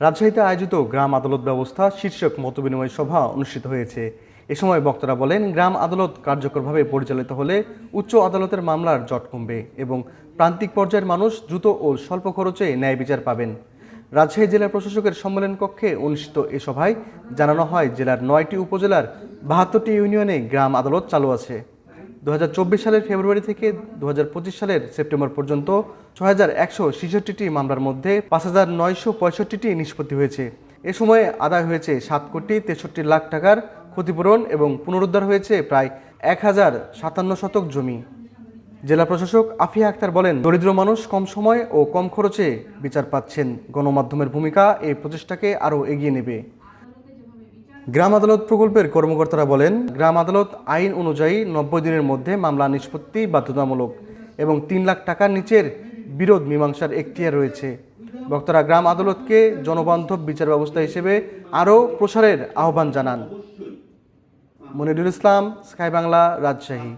রাজশাহীতে আয়োজিত গ্রাম আদালত ব্যবস্থা শীর্ষক মতবিনিময় সভা অনুষ্ঠিত হয়েছে। এ সময় বক্তারা বলেন, গ্রাম আদালত কার্যকরভাবে পরিচালিত হলে উচ্চ আদালতের মামলার জট কমবে এবং প্রান্তিক পর্যায়ের মানুষ দ্রুত ও স্বল্প খরচে ন্যায় বিচার পাবেন। রাজশাহী জেলা প্রশাসকের সম্মেলন কক্ষে অনুষ্ঠিত এ সভায় জানানো হয়, জেলার নয়টি উপজেলার বাহাত্তরটি ইউনিয়নে গ্রাম আদালত চালু আছে। দু হাজার চব্বিশ সালের ফেব্রুয়ারি থেকে দু হাজার পঁচিশ সালের সেপ্টেম্বর পর্যন্ত ছয় হাজার একশো ছেষট্টিটি মামলার মধ্যে পাঁচ হাজার নয়শো পঁয়ষট্টিটি নিষ্পত্তি হয়েছে। এ সময়ে আদায় হয়েছে সাত কোটি তেষট্টি লাখ টাকার ক্ষতিপূরণ এবং পুনরুদ্ধার হয়েছে প্রায় এক হাজার সাতান্ন শতক জমি। জেলা প্রশাসক আফিয়া আক্তার বলেন, দরিদ্র মানুষ কম সময় ও কম খরচে বিচার পাচ্ছেন। গণমাধ্যমের ভূমিকা এই প্রচেষ্টাকে আরও এগিয়ে নেবে। গ্রাম আদালত প্রকল্পের কর্মকর্তারা বলেন, গ্রাম আদালত আইন অনুযায়ী নব্বই দিনের মধ্যে মামলা নিষ্পত্তি বাধ্যতামূলক এবং তিন লাখ টাকার নিচের বিরোধ মীমাংসার এখতিয়ার রয়েছে। বক্তারা গ্রাম আদালতকে জনবান্ধব বিচার ব্যবস্থা হিসেবে আরও প্রসারের আহ্বান জানান। মনিরুল ইসলাম, স্কাই বাংলা, রাজশাহী।